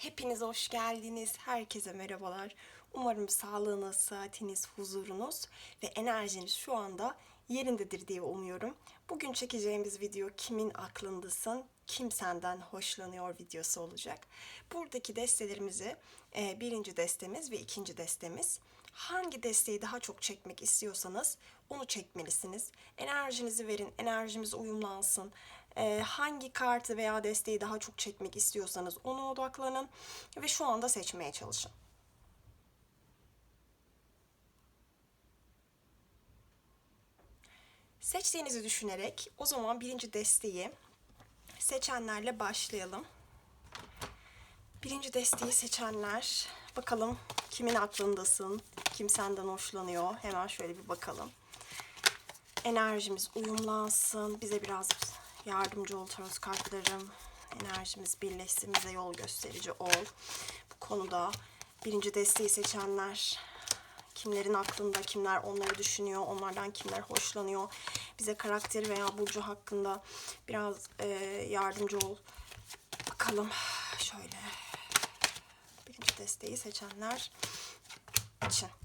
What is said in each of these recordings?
Hepiniz hoş geldiniz. Herkese merhabalar. Umarım sağlığınız, saatiniz, huzurunuz ve enerjiniz şu anda yerindedir diye umuyorum. Bugün çekeceğimiz video kimin aklındasın, kim senden hoşlanıyor videosu olacak. Buradaki destelerimizi e, birinci destemiz ve ikinci destemiz. Hangi desteği daha çok çekmek istiyorsanız onu çekmelisiniz. Enerjinizi verin, enerjimiz uyumlansın. Ee, hangi kartı veya desteği daha çok çekmek istiyorsanız ona odaklanın ve şu anda seçmeye çalışın. Seçtiğinizi düşünerek o zaman birinci desteği seçenlerle başlayalım. Birinci desteği seçenler bakalım kimin aklındasın, kim senden hoşlanıyor hemen şöyle bir bakalım. Enerjimiz uyumlansın, bize biraz yardımcı ol tarot kartlarım. Enerjimiz birleşsin, bize yol gösterici ol. Bu konuda birinci desteği seçenler kimlerin aklında, kimler onları düşünüyor, onlardan kimler hoşlanıyor. Bize karakteri veya burcu hakkında biraz e, yardımcı ol. Bakalım şöyle birinci desteği seçenler için.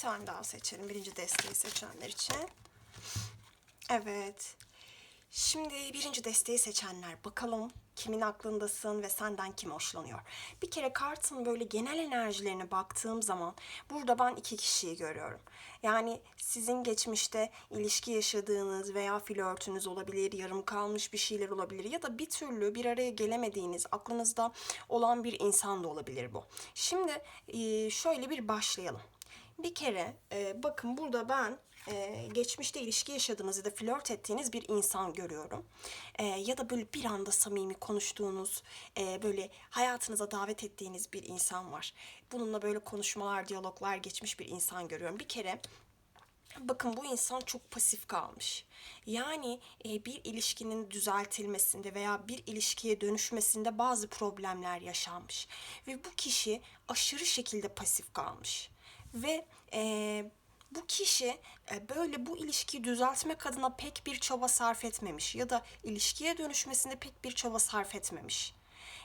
Tane daha seçelim birinci desteği seçenler için. Evet. Şimdi birinci desteği seçenler bakalım kimin aklındasın ve senden kim hoşlanıyor. Bir kere kartın böyle genel enerjilerine baktığım zaman burada ben iki kişiyi görüyorum. Yani sizin geçmişte ilişki yaşadığınız veya flörtünüz olabilir, yarım kalmış bir şeyler olabilir ya da bir türlü bir araya gelemediğiniz aklınızda olan bir insan da olabilir bu. Şimdi şöyle bir başlayalım. Bir kere e, bakın burada ben e, geçmişte ilişki yaşadığınız ya da flört ettiğiniz bir insan görüyorum. E, ya da böyle bir anda samimi konuştuğunuz, e, böyle hayatınıza davet ettiğiniz bir insan var. Bununla böyle konuşmalar, diyaloglar geçmiş bir insan görüyorum. Bir kere Bakın bu insan çok pasif kalmış. Yani e, bir ilişkinin düzeltilmesinde veya bir ilişkiye dönüşmesinde bazı problemler yaşanmış. Ve bu kişi aşırı şekilde pasif kalmış. Ve e, bu kişi e, böyle bu ilişkiyi düzeltmek adına pek bir çaba sarf etmemiş ya da ilişkiye dönüşmesinde pek bir çaba sarf etmemiş.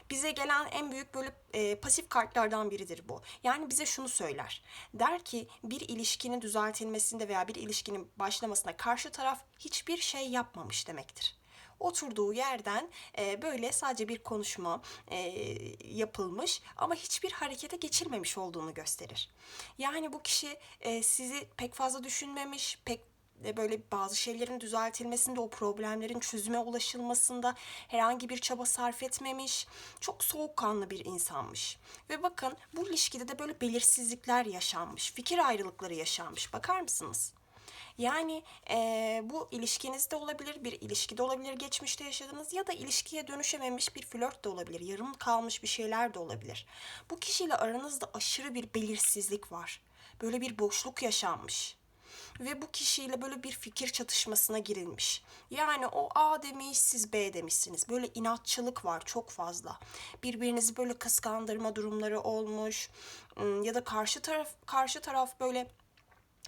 Bize gelen en büyük böyle e, pasif kartlardan biridir bu. Yani bize şunu söyler. Der ki bir ilişkinin düzeltilmesinde veya bir ilişkinin başlamasında karşı taraf hiçbir şey yapmamış demektir oturduğu yerden e, böyle sadece bir konuşma e, yapılmış ama hiçbir harekete geçilmemiş olduğunu gösterir. Yani bu kişi e, sizi pek fazla düşünmemiş, pek de böyle bazı şeylerin düzeltilmesinde, o problemlerin çözüme ulaşılmasında herhangi bir çaba sarf etmemiş. Çok soğukkanlı bir insanmış. Ve bakın bu ilişkide de böyle belirsizlikler yaşanmış, fikir ayrılıkları yaşanmış. Bakar mısınız? Yani e, bu ilişkinizde olabilir, bir ilişkide olabilir geçmişte yaşadığınız ya da ilişkiye dönüşememiş bir flört de olabilir, yarım kalmış bir şeyler de olabilir. Bu kişiyle aranızda aşırı bir belirsizlik var. Böyle bir boşluk yaşanmış ve bu kişiyle böyle bir fikir çatışmasına girilmiş. Yani o A demiş, siz B demişsiniz. Böyle inatçılık var çok fazla. Birbirinizi böyle kıskandırma durumları olmuş. Ya da karşı taraf karşı taraf böyle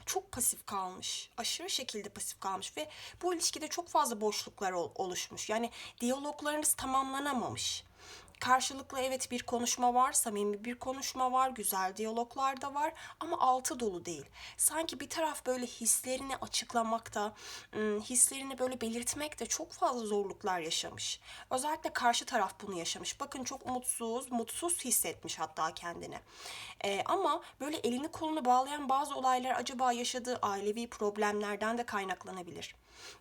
çok pasif kalmış. Aşırı şekilde pasif kalmış ve bu ilişkide çok fazla boşluklar oluşmuş. Yani diyaloglarınız tamamlanamamış. Karşılıklı evet bir konuşma var, samimi bir konuşma var, güzel diyaloglar da var ama altı dolu değil. Sanki bir taraf böyle hislerini açıklamakta, hislerini böyle belirtmekte çok fazla zorluklar yaşamış. Özellikle karşı taraf bunu yaşamış. Bakın çok mutsuz, mutsuz hissetmiş hatta kendini. Ee, ama böyle elini kolunu bağlayan bazı olaylar acaba yaşadığı ailevi problemlerden de kaynaklanabilir.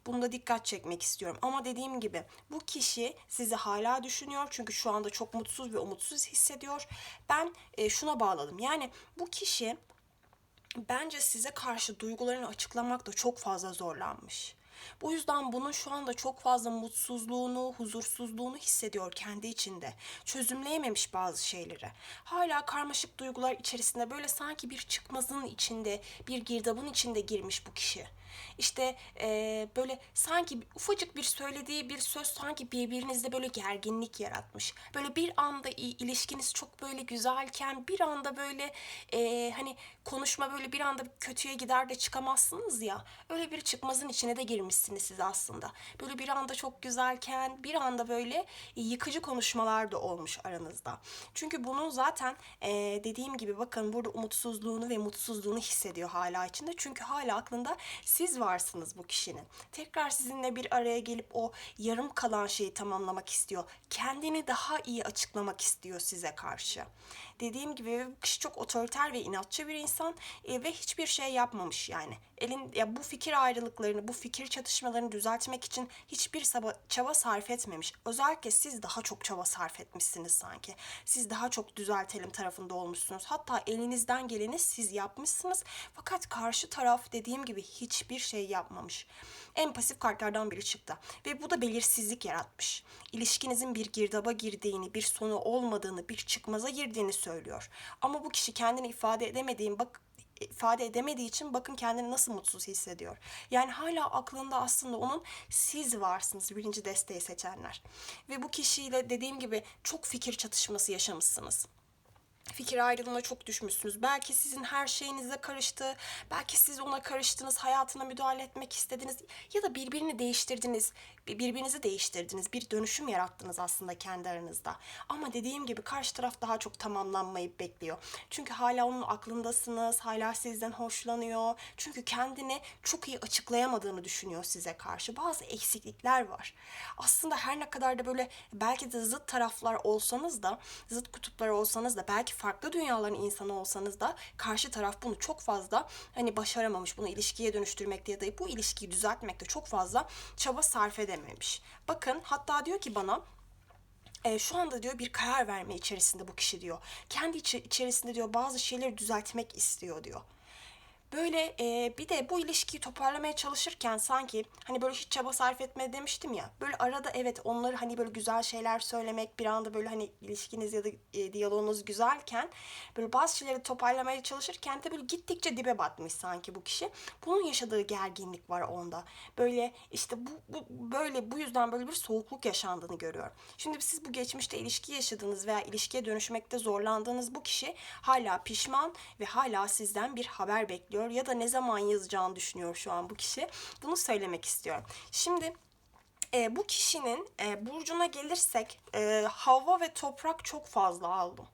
Bunda dikkat çekmek istiyorum. Ama dediğim gibi bu kişi sizi hala düşünüyor. Çünkü şu anda çok mutsuz ve umutsuz hissediyor. Ben e, şuna bağladım. Yani bu kişi bence size karşı duygularını açıklamakta çok fazla zorlanmış. Bu yüzden bunun şu anda çok fazla mutsuzluğunu, huzursuzluğunu hissediyor kendi içinde. Çözümleyememiş bazı şeyleri. Hala karmaşık duygular içerisinde böyle sanki bir çıkmazın içinde, bir girdabın içinde girmiş bu kişi. İşte eee, böyle sanki ufacık bir söylediği bir söz sanki birbirinizde böyle gerginlik yaratmış. Böyle bir anda ilişkiniz çok böyle güzelken bir anda böyle eee, hani konuşma böyle bir anda kötüye gider de çıkamazsınız ya. Öyle bir çıkmazın içine de girmişsiniz siz aslında. Böyle bir anda çok güzelken bir anda böyle yıkıcı konuşmalar da olmuş aranızda. Çünkü bunun zaten eee, dediğim gibi bakın burada umutsuzluğunu ve mutsuzluğunu hissediyor hala içinde. Çünkü hala aklında siz varsınız bu kişinin. Tekrar sizinle bir araya gelip o yarım kalan şeyi tamamlamak istiyor. Kendini daha iyi açıklamak istiyor size karşı. Dediğim gibi kişi çok otoriter ve inatçı bir insan e, ve hiçbir şey yapmamış yani. Elin ya bu fikir ayrılıklarını, bu fikir çatışmalarını düzeltmek için hiçbir çaba, çaba sarf etmemiş. Özellikle siz daha çok çaba sarf etmişsiniz sanki. Siz daha çok düzeltelim tarafında olmuşsunuz. Hatta elinizden geleni siz yapmışsınız. Fakat karşı taraf dediğim gibi hiçbir şey yapmamış. En pasif kartlardan biri çıktı. Ve bu da belirsizlik yaratmış. İlişkinizin bir girdaba girdiğini, bir sonu olmadığını, bir çıkmaza girdiğini söylüyor. Ama bu kişi kendini ifade edemediğin bak ifade edemediği için bakın kendini nasıl mutsuz hissediyor. Yani hala aklında aslında onun siz varsınız birinci desteği seçenler. Ve bu kişiyle dediğim gibi çok fikir çatışması yaşamışsınız fikir ayrılığına çok düşmüşsünüz. Belki sizin her şeyinize karıştı. Belki siz ona karıştınız, hayatına müdahale etmek istediniz. Ya da birbirini değiştirdiniz, birbirinizi değiştirdiniz. Bir dönüşüm yarattınız aslında kendi aranızda. Ama dediğim gibi karşı taraf daha çok tamamlanmayı bekliyor. Çünkü hala onun aklındasınız, hala sizden hoşlanıyor. Çünkü kendini çok iyi açıklayamadığını düşünüyor size karşı. Bazı eksiklikler var. Aslında her ne kadar da böyle belki de zıt taraflar olsanız da, zıt kutuplar olsanız da, belki farklı dünyaların insanı olsanız da karşı taraf bunu çok fazla hani başaramamış. Bunu ilişkiye dönüştürmekte ya da bu ilişkiyi düzeltmekte çok fazla çaba sarf edememiş. Bakın hatta diyor ki bana e, şu anda diyor bir karar verme içerisinde bu kişi diyor. Kendi içi- içerisinde diyor bazı şeyleri düzeltmek istiyor diyor. Böyle e, bir de bu ilişkiyi toparlamaya çalışırken sanki hani böyle hiç çaba sarf etme demiştim ya. Böyle arada evet onları hani böyle güzel şeyler söylemek bir anda böyle hani ilişkiniz ya da e, diyaloğunuz güzelken böyle bazı şeyleri toparlamaya çalışırken de böyle gittikçe dibe batmış sanki bu kişi. Bunun yaşadığı gerginlik var onda. Böyle işte bu, bu böyle bu yüzden böyle bir soğukluk yaşandığını görüyorum. Şimdi siz bu geçmişte ilişki yaşadığınız veya ilişkiye dönüşmekte zorlandığınız bu kişi hala pişman ve hala sizden bir haber bekliyor ya da ne zaman yazacağını düşünüyor şu an bu kişi. Bunu söylemek istiyorum. Şimdi e, bu kişinin e, burcuna gelirsek e, hava ve toprak çok fazla aldım.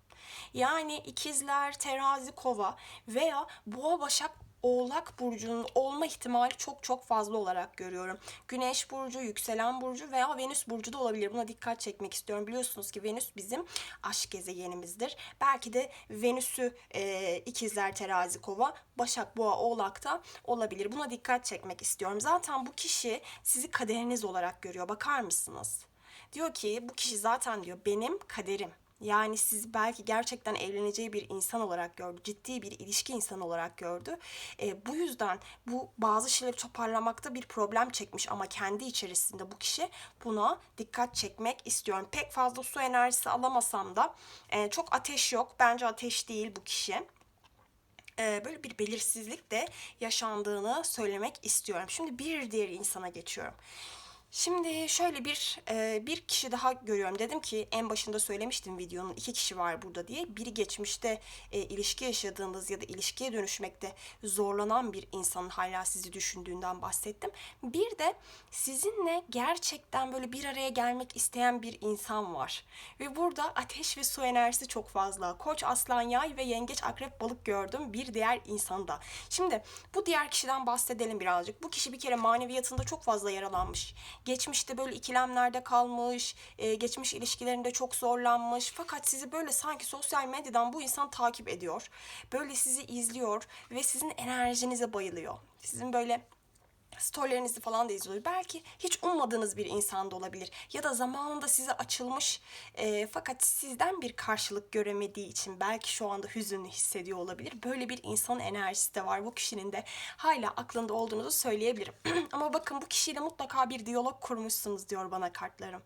Yani ikizler, terazi, kova veya boğa, başak, oğlak burcunun olma ihtimali çok çok fazla olarak görüyorum. Güneş burcu, yükselen burcu veya Venüs burcu da olabilir. Buna dikkat çekmek istiyorum. Biliyorsunuz ki Venüs bizim aşk gezegenimizdir. Belki de Venüs'ü e, ikizler, terazi, kova, başak, boğa, oğlakta olabilir. Buna dikkat çekmek istiyorum. Zaten bu kişi sizi kaderiniz olarak görüyor. Bakar mısınız? Diyor ki bu kişi zaten diyor benim kaderim. Yani sizi belki gerçekten evleneceği bir insan olarak gördü. Ciddi bir ilişki insanı olarak gördü. E, bu yüzden bu bazı şeyleri toparlamakta bir problem çekmiş ama kendi içerisinde bu kişi buna dikkat çekmek istiyorum. Pek fazla su enerjisi alamasam da e, çok ateş yok. Bence ateş değil bu kişi e, böyle bir belirsizlik de yaşandığını söylemek istiyorum. Şimdi bir diğer insana geçiyorum. Şimdi şöyle bir e, bir kişi daha görüyorum. Dedim ki en başında söylemiştim videonun iki kişi var burada diye. Biri geçmişte e, ilişki yaşadığınız ya da ilişkiye dönüşmekte zorlanan bir insanın hala sizi düşündüğünden bahsettim. Bir de sizinle gerçekten böyle bir araya gelmek isteyen bir insan var. Ve burada ateş ve su enerjisi çok fazla. Koç, aslan, yay ve yengeç, akrep, balık gördüm bir diğer insanda. Şimdi bu diğer kişiden bahsedelim birazcık. Bu kişi bir kere maneviyatında çok fazla yaralanmış. Geçmişte böyle ikilemlerde kalmış, e, geçmiş ilişkilerinde çok zorlanmış. Fakat sizi böyle sanki sosyal medyadan bu insan takip ediyor. Böyle sizi izliyor ve sizin enerjinize bayılıyor. Sizin böyle storylerinizi falan da izliyor. Belki hiç ummadığınız bir insan da olabilir. Ya da zamanında size açılmış e, fakat sizden bir karşılık göremediği için belki şu anda hüzünlü hissediyor olabilir. Böyle bir insan enerjisi de var. Bu kişinin de hala aklında olduğunuzu söyleyebilirim. Ama bakın bu kişiyle mutlaka bir diyalog kurmuşsunuz diyor bana kartlarım.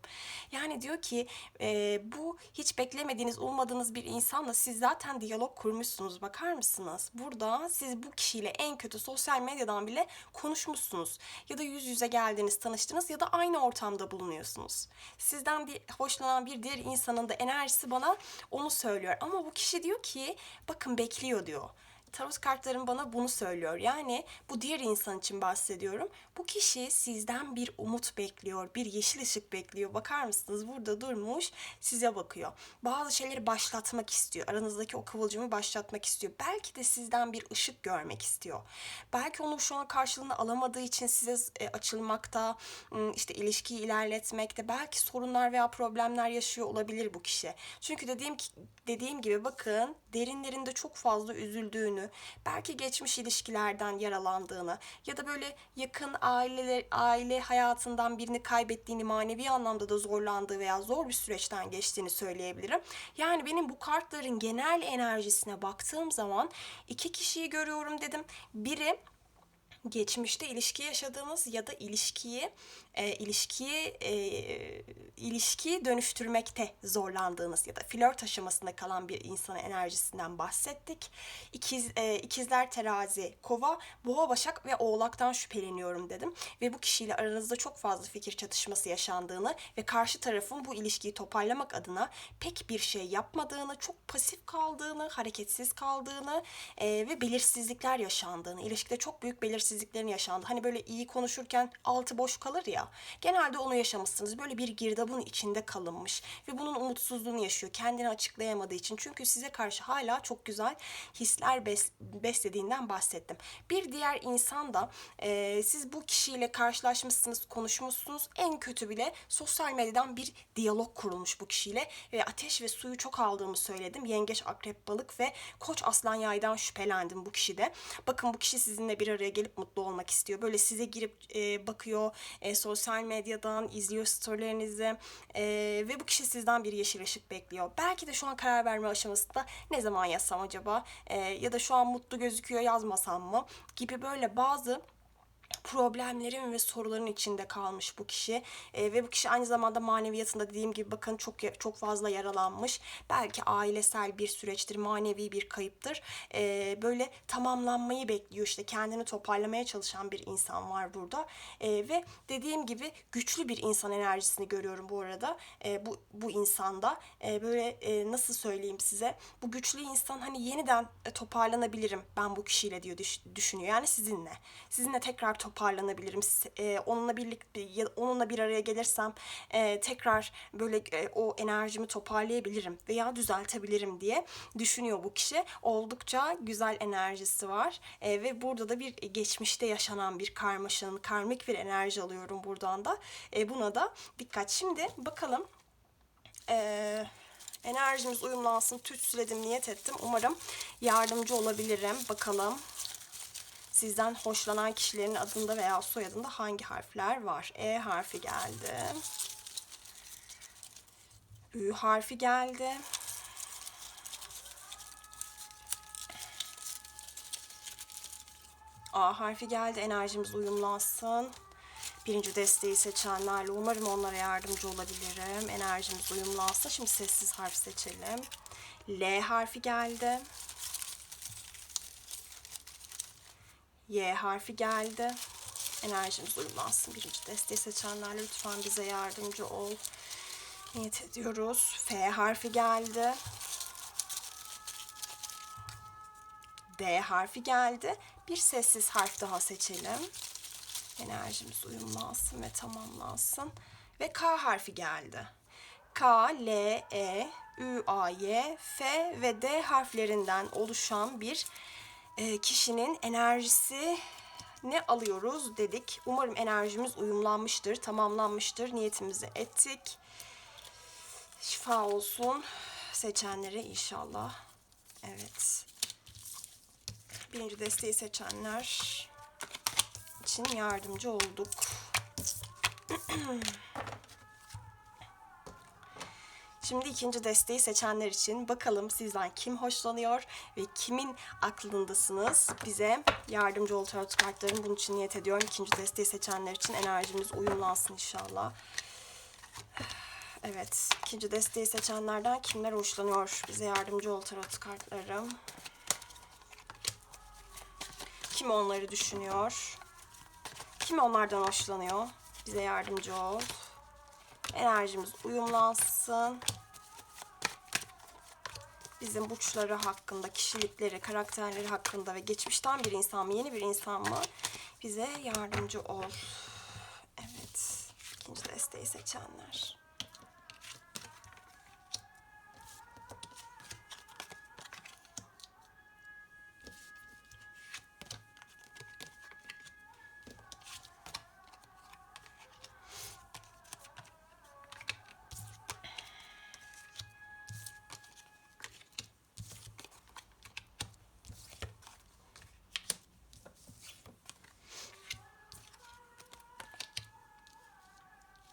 Yani diyor ki e, bu hiç beklemediğiniz, ummadığınız bir insanla siz zaten diyalog kurmuşsunuz. Bakar mısınız? Burada siz bu kişiyle en kötü sosyal medyadan bile konuşmuşsunuz. Ya da yüz yüze geldiniz, tanıştınız ya da aynı ortamda bulunuyorsunuz. Sizden bir hoşlanan bir diğer insanın da enerjisi bana onu söylüyor. Ama bu kişi diyor ki bakın bekliyor diyor. Tarot kartlarım bana bunu söylüyor. Yani bu diğer insan için bahsediyorum. Bu kişi sizden bir umut bekliyor, bir yeşil ışık bekliyor. Bakar mısınız? Burada durmuş, size bakıyor. Bazı şeyleri başlatmak istiyor. Aranızdaki o kıvılcımı başlatmak istiyor. Belki de sizden bir ışık görmek istiyor. Belki onu şu an karşılığını alamadığı için size e, açılmakta, ım, işte ilişkiyi ilerletmekte, belki sorunlar veya problemler yaşıyor olabilir bu kişi. Çünkü dediğim ki dediğim gibi bakın derinlerinde çok fazla üzüldüğünü, belki geçmiş ilişkilerden yaralandığını ya da böyle yakın aileler aile hayatından birini kaybettiğini, manevi anlamda da zorlandığı veya zor bir süreçten geçtiğini söyleyebilirim. Yani benim bu kartların genel enerjisine baktığım zaman iki kişiyi görüyorum dedim. Biri geçmişte ilişki yaşadığınız ya da ilişkiyi e, ilişkiyi e, ilişkiyi dönüştürmekte zorlandığınız ya da flört aşamasında kalan bir insanın enerjisinden bahsettik. İkiz e, ikizler terazi, kova, boğa, başak ve oğlaktan şüpheleniyorum dedim ve bu kişiyle aranızda çok fazla fikir çatışması yaşandığını ve karşı tarafın bu ilişkiyi toparlamak adına pek bir şey yapmadığını, çok pasif kaldığını, hareketsiz kaldığını e, ve belirsizlikler yaşandığını, ilişkide çok büyük belirsizliklerin yaşandı. Hani böyle iyi konuşurken altı boş kalır ya. Genelde onu yaşamışsınız. Böyle bir girdabın içinde kalınmış ve bunun umutsuzluğunu yaşıyor. Kendini açıklayamadığı için. Çünkü size karşı hala çok güzel hisler bes- beslediğinden bahsettim. Bir diğer insan da e, siz bu kişiyle karşılaşmışsınız, konuşmuşsunuz. En kötü bile sosyal medyadan bir diyalog kurulmuş bu kişiyle ve ateş ve suyu çok aldığımı söyledim. Yengeç, akrep, balık ve koç, aslan, yaydan şüphelendim bu kişide. Bakın bu kişi sizinle bir araya gelip mutlu olmak istiyor. Böyle size girip e, bakıyor, e, sosyal medyadan izliyor storylerinizi e, ve bu kişi sizden bir yeşil ışık bekliyor. Belki de şu an karar verme aşamasında ne zaman yazsam acaba E, ya da şu an mutlu gözüküyor yazmasam mı gibi böyle bazı problemlerin ve soruların içinde kalmış bu kişi. E, ve bu kişi aynı zamanda maneviyatında dediğim gibi bakın çok çok fazla yaralanmış. Belki ailesel bir süreçtir manevi bir kayıptır. E, böyle tamamlanmayı bekliyor işte kendini toparlamaya çalışan bir insan var burada. E, ve dediğim gibi güçlü bir insan enerjisini görüyorum bu arada E, bu bu insanda. E, böyle e, nasıl söyleyeyim size? Bu güçlü insan hani yeniden e, toparlanabilirim ben bu kişiyle diyor düş- düşünüyor. Yani sizinle. Sizinle tekrar toparlanabilirim e, onunla birlikte onunla bir araya gelirsem e, tekrar böyle e, o enerjimi toparlayabilirim veya düzeltebilirim diye düşünüyor bu kişi oldukça güzel enerjisi var E, ve burada da bir geçmişte yaşanan bir karmaşanın karmik bir enerji alıyorum buradan da E, buna da dikkat şimdi bakalım ee, enerjimiz uyumlansın. Tütsüledim, niyet ettim. Umarım yardımcı olabilirim. Bakalım sizden hoşlanan kişilerin adında veya soyadında hangi harfler var? E harfi geldi. Ü harfi geldi. A harfi geldi. Enerjimiz uyumlansın. Birinci desteği seçenlerle umarım onlara yardımcı olabilirim. Enerjimiz uyumlansın. Şimdi sessiz harf seçelim. L harfi geldi. Y harfi geldi. Enerjimiz uyumlansın. Birinci desteği seçenlerle lütfen bize yardımcı ol. Niyet ediyoruz. F harfi geldi. D harfi geldi. Bir sessiz harf daha seçelim. Enerjimiz uyumlansın ve tamamlansın. Ve K harfi geldi. K, L, E, Ü, A, Y, F ve D harflerinden oluşan bir kişinin enerjisi ne alıyoruz dedik. Umarım enerjimiz uyumlanmıştır, tamamlanmıştır. Niyetimizi ettik. Şifa olsun seçenlere inşallah. Evet. Birinci desteği seçenler için yardımcı olduk. Şimdi ikinci desteği seçenler için bakalım sizden kim hoşlanıyor ve kimin aklındasınız? Bize yardımcı ol tarot kartlarım. Bunun için niyet ediyorum. İkinci desteği seçenler için enerjimiz uyumlansın inşallah. Evet, ikinci desteği seçenlerden kimler hoşlanıyor? Bize yardımcı ol tarot kartlarım. Kim onları düşünüyor? Kim onlardan hoşlanıyor? Bize yardımcı ol. Enerjimiz uyumlansın. Bizim burçları hakkında, kişilikleri, karakterleri hakkında ve geçmişten bir insan mı, yeni bir insan mı? Bize yardımcı ol. Evet, ikinci desteği seçenler.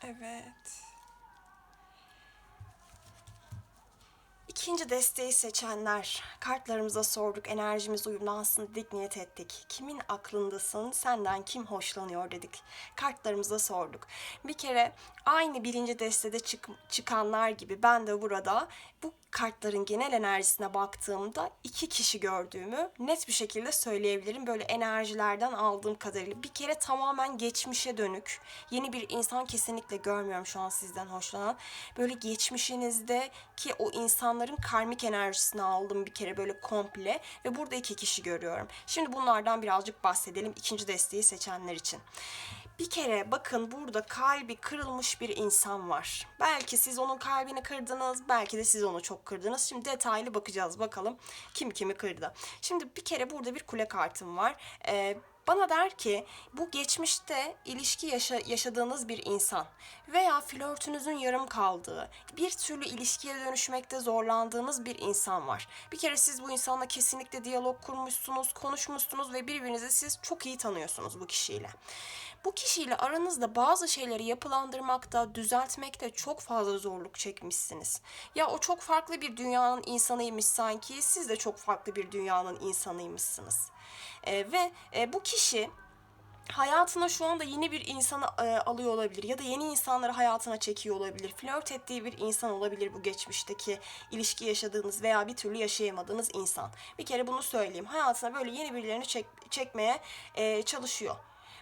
Evet. İkinci desteği seçenler. Kartlarımıza sorduk, enerjimiz uyumlansın dedik, niyet ettik. Kimin aklındasın, senden kim hoşlanıyor dedik. Kartlarımıza sorduk. Bir kere aynı birinci destede çık- çıkanlar gibi ben de burada bu kartların genel enerjisine baktığımda iki kişi gördüğümü net bir şekilde söyleyebilirim. Böyle enerjilerden aldığım kadarıyla. Bir kere tamamen geçmişe dönük. Yeni bir insan kesinlikle görmüyorum şu an sizden hoşlanan. Böyle geçmişinizde ki o insanların karmik enerjisini aldım bir kere böyle komple ve burada iki kişi görüyorum. Şimdi bunlardan birazcık bahsedelim ikinci desteği seçenler için. Bir kere bakın burada kalbi kırılmış bir insan var. Belki siz onun kalbini kırdınız, belki de siz onu çok kırdınız. Şimdi detaylı bakacağız bakalım kim kimi kırdı. Şimdi bir kere burada bir kule kartım var. Ee, bana der ki bu geçmişte ilişki yaşa- yaşadığınız bir insan veya flörtünüzün yarım kaldığı, bir türlü ilişkiye dönüşmekte zorlandığınız bir insan var. Bir kere siz bu insanla kesinlikle diyalog kurmuşsunuz, konuşmuşsunuz ve birbirinizi siz çok iyi tanıyorsunuz bu kişiyle. Bu kişiyle aranızda bazı şeyleri yapılandırmakta, düzeltmekte çok fazla zorluk çekmişsiniz. Ya o çok farklı bir dünyanın insanıymış sanki, siz de çok farklı bir dünyanın insanıymışsınız. Ee, ve e, bu kişi hayatına şu anda yeni bir insanı e, alıyor olabilir ya da yeni insanları hayatına çekiyor olabilir. Flört ettiği bir insan olabilir bu geçmişteki ilişki yaşadığınız veya bir türlü yaşayamadığınız insan. Bir kere bunu söyleyeyim. Hayatına böyle yeni birilerini çek, çekmeye e, çalışıyor.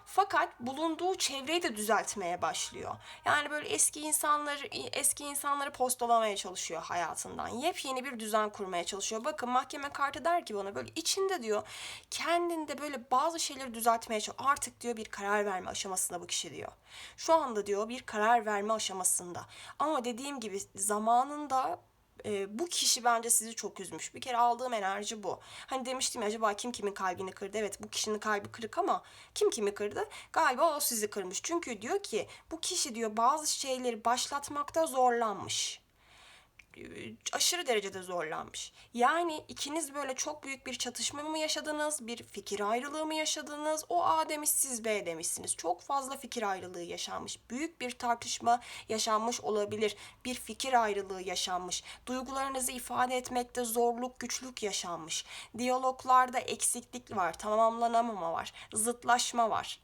Fakat bulunduğu çevreyi de düzeltmeye başlıyor. Yani böyle eski insanları eski insanları postalamaya çalışıyor hayatından. Yepyeni bir düzen kurmaya çalışıyor. Bakın mahkeme kartı der ki bana böyle içinde diyor kendinde böyle bazı şeyleri düzeltmeye çalışıyor. Artık diyor bir karar verme aşamasında bu kişi diyor. Şu anda diyor bir karar verme aşamasında. Ama dediğim gibi zamanında e, bu kişi bence sizi çok üzmüş. Bir kere aldığım enerji bu. Hani demiştim ya, acaba kim kimin kalbini kırdı? Evet bu kişinin kalbi kırık ama kim kimi kırdı? Galiba o sizi kırmış. Çünkü diyor ki bu kişi diyor bazı şeyleri başlatmakta zorlanmış aşırı derecede zorlanmış. Yani ikiniz böyle çok büyük bir çatışma mı yaşadınız? Bir fikir ayrılığı mı yaşadınız? O A demiş siz B demişsiniz. Çok fazla fikir ayrılığı yaşanmış. Büyük bir tartışma yaşanmış olabilir. Bir fikir ayrılığı yaşanmış. Duygularınızı ifade etmekte zorluk, güçlük yaşanmış. Diyaloglarda eksiklik var, tamamlanamama var, zıtlaşma var.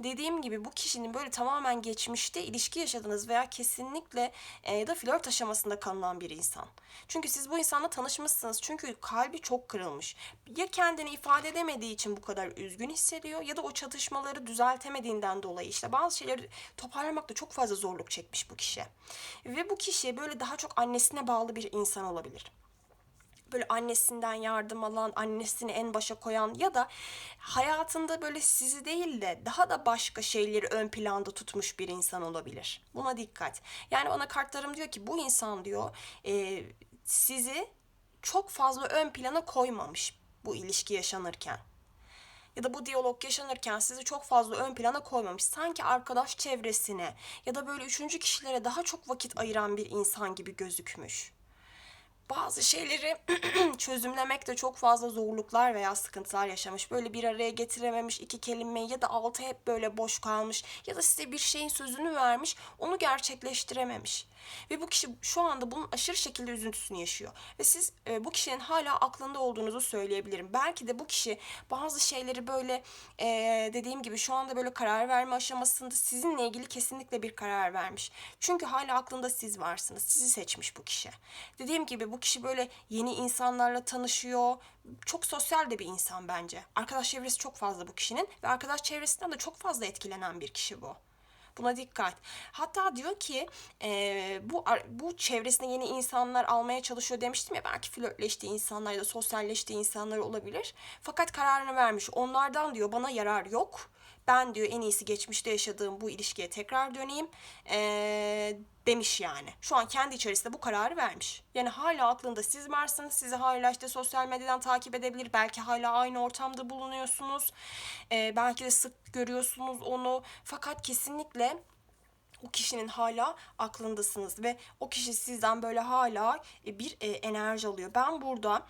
Dediğim gibi bu kişinin böyle tamamen geçmişte ilişki yaşadığınız veya kesinlikle e, ya da flört aşamasında kalınan bir insan. Çünkü siz bu insanla tanışmışsınız. Çünkü kalbi çok kırılmış. Ya kendini ifade edemediği için bu kadar üzgün hissediyor ya da o çatışmaları düzeltemediğinden dolayı işte bazı şeyleri toparlamakta çok fazla zorluk çekmiş bu kişi. Ve bu kişi böyle daha çok annesine bağlı bir insan olabilir böyle annesinden yardım alan, annesini en başa koyan ya da hayatında böyle sizi değil de daha da başka şeyleri ön planda tutmuş bir insan olabilir. Buna dikkat. Yani bana kartlarım diyor ki bu insan diyor e, sizi çok fazla ön plana koymamış bu ilişki yaşanırken ya da bu diyalog yaşanırken sizi çok fazla ön plana koymamış. Sanki arkadaş çevresine ya da böyle üçüncü kişilere daha çok vakit ayıran bir insan gibi gözükmüş bazı şeyleri çözümlemekte çok fazla zorluklar veya sıkıntılar yaşamış. Böyle bir araya getirememiş iki kelimeyi ya da altı hep böyle boş kalmış ya da size bir şeyin sözünü vermiş onu gerçekleştirememiş. Ve bu kişi şu anda bunun aşırı şekilde üzüntüsünü yaşıyor. Ve siz e, bu kişinin hala aklında olduğunuzu söyleyebilirim. Belki de bu kişi bazı şeyleri böyle e, dediğim gibi şu anda böyle karar verme aşamasında sizinle ilgili kesinlikle bir karar vermiş. Çünkü hala aklında siz varsınız. Sizi seçmiş bu kişi. Dediğim gibi bu kişi böyle yeni insanlarla tanışıyor. Çok sosyal de bir insan bence. Arkadaş çevresi çok fazla bu kişinin ve arkadaş çevresinden de çok fazla etkilenen bir kişi bu. Buna dikkat. Hatta diyor ki e, bu bu çevresine yeni insanlar almaya çalışıyor demiştim ya belki flörtleştiği insanlar ya da sosyalleştiği insanlar olabilir. Fakat kararını vermiş. Onlardan diyor bana yarar yok. Ben diyor en iyisi geçmişte yaşadığım bu ilişkiye tekrar döneyim. Ee, demiş yani. Şu an kendi içerisinde bu kararı vermiş. Yani hala aklında siz varsınız. Sizi hala işte sosyal medyadan takip edebilir. Belki hala aynı ortamda bulunuyorsunuz. Ee, belki de sık görüyorsunuz onu. Fakat kesinlikle o kişinin hala aklındasınız ve o kişi sizden böyle hala bir enerji alıyor. Ben burada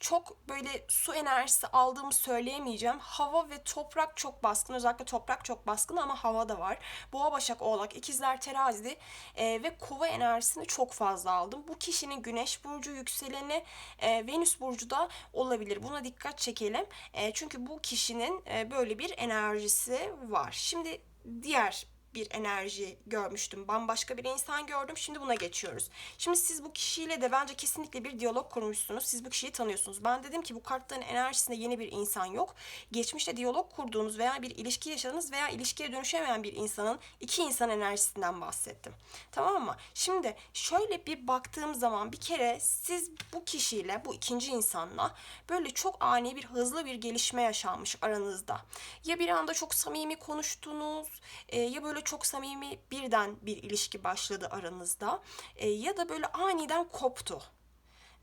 çok böyle su enerjisi aldığımı söyleyemeyeceğim. Hava ve toprak çok baskın. Özellikle toprak çok baskın ama hava da var. Boğa, Başak, Oğlak, ikizler, terazi e, ve kova enerjisini çok fazla aldım. Bu kişinin güneş burcu, yükseleni e, Venüs burcu da olabilir. Buna dikkat çekelim. E, çünkü bu kişinin e, böyle bir enerjisi var. Şimdi diğer bir enerji görmüştüm. Bambaşka bir insan gördüm. Şimdi buna geçiyoruz. Şimdi siz bu kişiyle de bence kesinlikle bir diyalog kurmuşsunuz. Siz bu kişiyi tanıyorsunuz. Ben dedim ki bu kartların enerjisinde yeni bir insan yok. Geçmişte diyalog kurduğunuz veya bir ilişki yaşadığınız veya ilişkiye dönüşemeyen bir insanın iki insan enerjisinden bahsettim. Tamam mı? Şimdi şöyle bir baktığım zaman bir kere siz bu kişiyle, bu ikinci insanla böyle çok ani bir hızlı bir gelişme yaşanmış aranızda. Ya bir anda çok samimi konuştunuz, e, ya böyle böyle çok samimi birden bir ilişki başladı aranızda e, ya da böyle aniden koptu.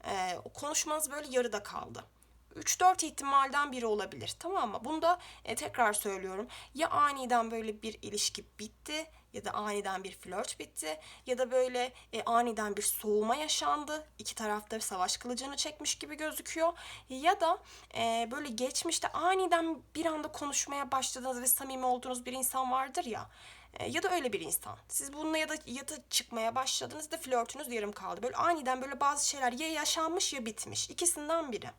E, konuşmanız böyle yarıda kaldı. 3-4 ihtimalden biri olabilir. Tamam mı? Bunda e, tekrar söylüyorum. Ya aniden böyle bir ilişki bitti ya da aniden bir flört bitti ya da böyle e, aniden bir soğuma yaşandı. İki tarafta savaş kılıcını çekmiş gibi gözüküyor. Ya da e, böyle geçmişte aniden bir anda konuşmaya başladığınız ve samimi olduğunuz bir insan vardır ya. E, ya da öyle bir insan. Siz bununla ya da ya da çıkmaya başladınız da flörtünüz yarım kaldı. Böyle aniden böyle bazı şeyler ya yaşanmış ya bitmiş. İkisinden biri.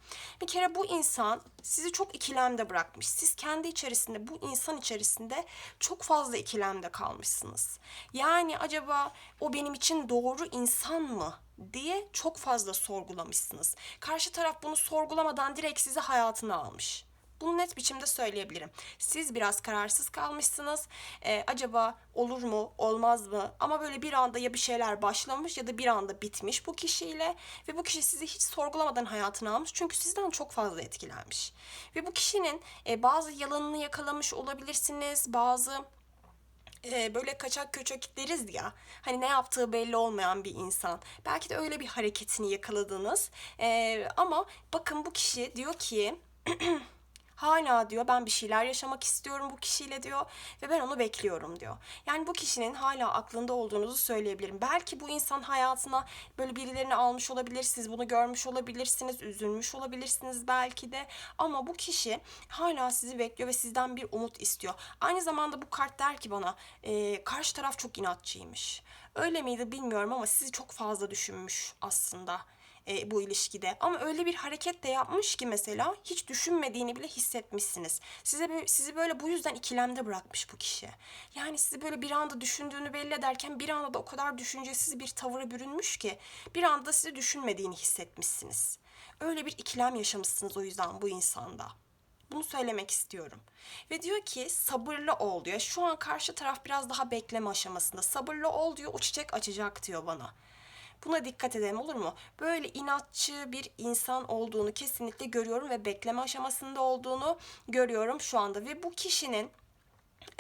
Bir kere bu insan sizi çok ikilemde bırakmış. Siz kendi içerisinde bu insan içerisinde çok fazla ikilemde kalmışsınız. Yani acaba o benim için doğru insan mı diye çok fazla sorgulamışsınız. Karşı taraf bunu sorgulamadan direkt sizi hayatına almış. Bunu net biçimde söyleyebilirim. Siz biraz kararsız kalmışsınız. Ee, acaba olur mu, olmaz mı? Ama böyle bir anda ya bir şeyler başlamış ya da bir anda bitmiş bu kişiyle ve bu kişi sizi hiç sorgulamadan hayatına almış. Çünkü sizden çok fazla etkilenmiş. Ve bu kişinin e, bazı yalanını yakalamış olabilirsiniz. Bazı e, böyle kaçak köçek deriz ya hani ne yaptığı belli olmayan bir insan belki de öyle bir hareketini yakaladınız e, ama bakın bu kişi diyor ki Hala diyor ben bir şeyler yaşamak istiyorum bu kişiyle diyor ve ben onu bekliyorum diyor. Yani bu kişinin hala aklında olduğunuzu söyleyebilirim. Belki bu insan hayatına böyle birilerini almış olabilir, siz bunu görmüş olabilirsiniz, üzülmüş olabilirsiniz belki de. Ama bu kişi hala sizi bekliyor ve sizden bir umut istiyor. Aynı zamanda bu kart der ki bana e, karşı taraf çok inatçıymış. Öyle miydi bilmiyorum ama sizi çok fazla düşünmüş aslında e, bu ilişkide. Ama öyle bir hareket de yapmış ki mesela hiç düşünmediğini bile hissetmişsiniz. Size sizi böyle bu yüzden ikilemde bırakmış bu kişi. Yani sizi böyle bir anda düşündüğünü belli ederken bir anda da o kadar düşüncesiz bir tavıra bürünmüş ki bir anda sizi düşünmediğini hissetmişsiniz. Öyle bir ikilem yaşamışsınız o yüzden bu insanda. Bunu söylemek istiyorum. Ve diyor ki sabırlı ol diyor. Şu an karşı taraf biraz daha bekleme aşamasında. Sabırlı ol diyor o çiçek açacak diyor bana. Buna dikkat edelim olur mu? Böyle inatçı bir insan olduğunu kesinlikle görüyorum ve bekleme aşamasında olduğunu görüyorum şu anda. Ve bu kişinin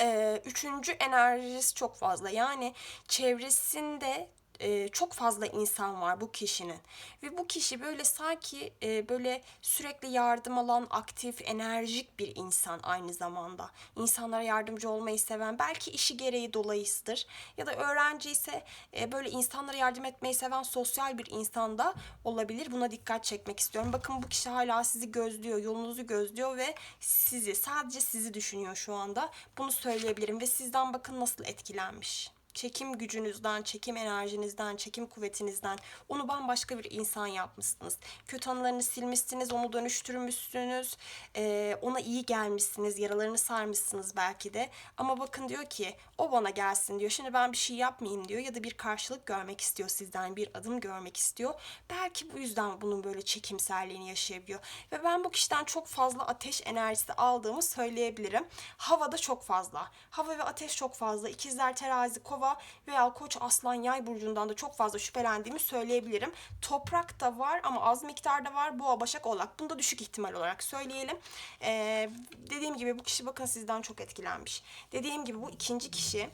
e, üçüncü enerjisi çok fazla. Yani çevresinde e, çok fazla insan var bu kişinin. Ve bu kişi böyle sanki e, böyle sürekli yardım alan, aktif, enerjik bir insan aynı zamanda. İnsanlara yardımcı olmayı seven, belki işi gereği dolayısıdır. Ya da öğrenci ise e, böyle insanlara yardım etmeyi seven sosyal bir insan da olabilir. Buna dikkat çekmek istiyorum. Bakın bu kişi hala sizi gözlüyor, yolunuzu gözlüyor ve sizi, sadece sizi düşünüyor şu anda. Bunu söyleyebilirim ve sizden bakın nasıl etkilenmiş çekim gücünüzden, çekim enerjinizden, çekim kuvvetinizden onu bambaşka bir insan yapmışsınız. Kötü anılarını silmişsiniz, onu dönüştürmüşsünüz, eee, ona iyi gelmişsiniz, yaralarını sarmışsınız belki de. Ama bakın diyor ki o bana gelsin diyor. Şimdi ben bir şey yapmayayım diyor ya da bir karşılık görmek istiyor sizden, bir adım görmek istiyor. Belki bu yüzden bunun böyle çekimselliğini yaşayabiliyor. Ve ben bu kişiden çok fazla ateş enerjisi aldığımı söyleyebilirim. Havada çok fazla. Hava ve ateş çok fazla. İkizler, terazi, kova veya koç, aslan, yay burcundan da çok fazla şüphelendiğimi söyleyebilirim. Toprak da var ama az miktarda var. Boğa, başak, oğlak. Bunu da düşük ihtimal olarak söyleyelim. Ee, dediğim gibi bu kişi bakın sizden çok etkilenmiş. Dediğim gibi bu ikinci kişi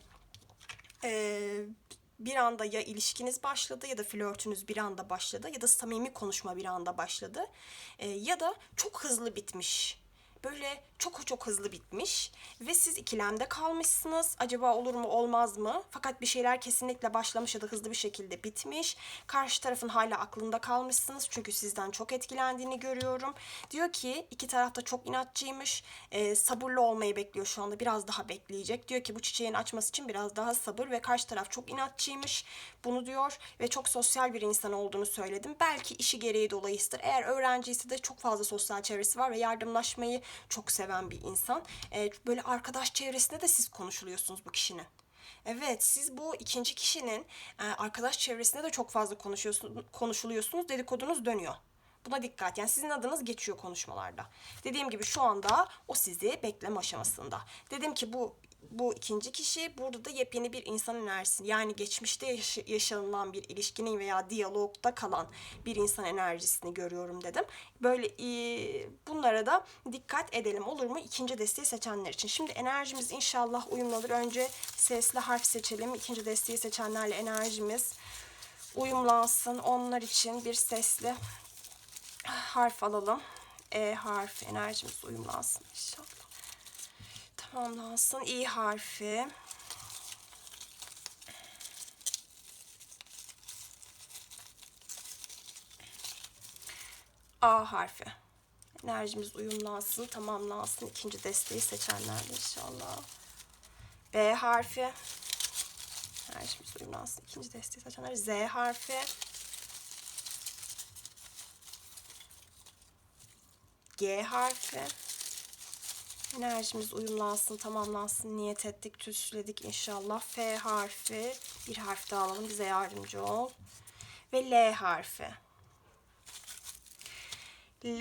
ee, bir anda ya ilişkiniz başladı ya da flörtünüz bir anda başladı ya da samimi konuşma bir anda başladı Ee, ya da çok hızlı bitmiş. Böyle çok çok hızlı bitmiş ve siz ikilemde kalmışsınız. Acaba olur mu olmaz mı? Fakat bir şeyler kesinlikle başlamış ya da hızlı bir şekilde bitmiş. Karşı tarafın hala aklında kalmışsınız çünkü sizden çok etkilendiğini görüyorum. Diyor ki iki taraf da çok inatçıymış. Ee, sabırlı olmayı bekliyor şu anda. Biraz daha bekleyecek. Diyor ki bu çiçeğin açması için biraz daha sabır ve karşı taraf çok inatçıymış. Bunu diyor ve çok sosyal bir insan olduğunu söyledim. Belki işi gereği dolayısıdır. Eğer öğrenciyse de çok fazla sosyal çevresi var ve yardımlaşmayı çok seven bir insan. Ee, böyle arkadaş çevresinde de siz konuşuluyorsunuz bu kişinin. Evet, siz bu ikinci kişinin e, arkadaş çevresinde de çok fazla konuşuyorsunuz, konuşuluyorsunuz, dedikodunuz dönüyor. Buna dikkat. Yani sizin adınız geçiyor konuşmalarda. Dediğim gibi şu anda o sizi bekleme aşamasında. Dedim ki bu bu ikinci kişi burada da yepyeni bir insan enerjisi yani geçmişte yaş- yaşanılan bir ilişkinin veya diyalogda kalan bir insan enerjisini görüyorum dedim. Böyle e, bunlara da dikkat edelim olur mu ikinci desteği seçenler için. Şimdi enerjimiz inşallah uyumlu olur. Önce sesli harf seçelim. İkinci desteği seçenlerle enerjimiz uyumlansın. Onlar için bir sesli harf alalım. E harf enerjimiz uyumlansın inşallah. Tamamlansın. İ harfi. A harfi. Enerjimiz uyumlansın, tamamlansın. İkinci desteği seçenler inşallah. B harfi. Enerjimiz uyumlansın. İkinci desteği seçenler. Z harfi. G harfi. Enerjimiz uyumlansın, tamamlansın. Niyet ettik, tütsüledik inşallah. F harfi. Bir harf daha alalım. Bize yardımcı ol. Ve L harfi. L,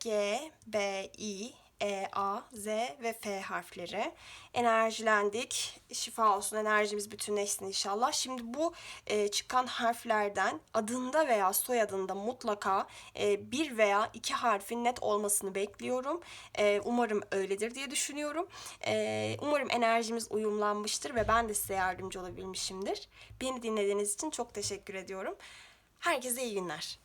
G, B, I, E, A, Z ve F harfleri. Enerjilendik. Şifa olsun, enerjimiz bütünleşsin inşallah. Şimdi bu e, çıkan harflerden adında veya soyadında mutlaka e, bir veya iki harfin net olmasını bekliyorum. E, umarım öyledir diye düşünüyorum. E, umarım enerjimiz uyumlanmıştır ve ben de size yardımcı olabilmişimdir. Beni dinlediğiniz için çok teşekkür ediyorum. Herkese iyi günler.